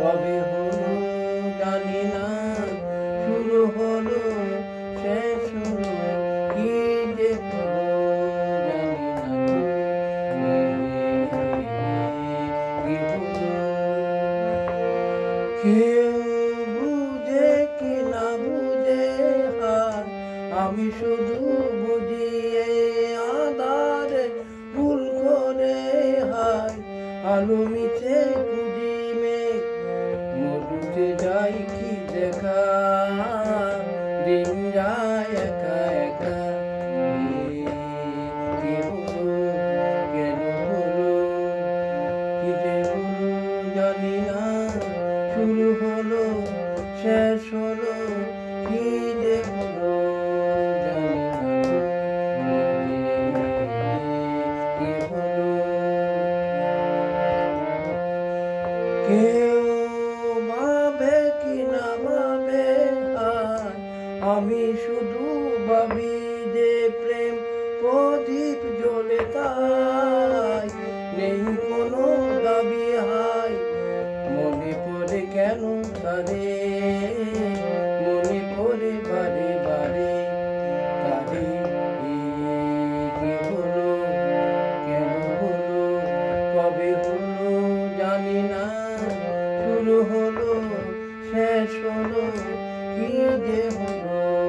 কবে হলো জানি না। শুরু হলো, শেষ হলো, কি যে কেউ বুঝে কি না বুঝে হার, আমি শুধু বুঝি এই আধারে ভুল করে হাই আলো মিছে মরুতে যাই কি দেখা? দিন যায় একা একা। জানি না। শুরু হলো, শেষ হলো, কি যে হলো কে শুধু ভাবি যে প্রেম প্রদীপ জ্বলে তাই। নেই কোনো দাবি হাই, মনে পড়ে কেন তারে? মনে পড়ে বারে বারে তারে কেন জানি না। হলো, শেষ হলো, কি যে হলো।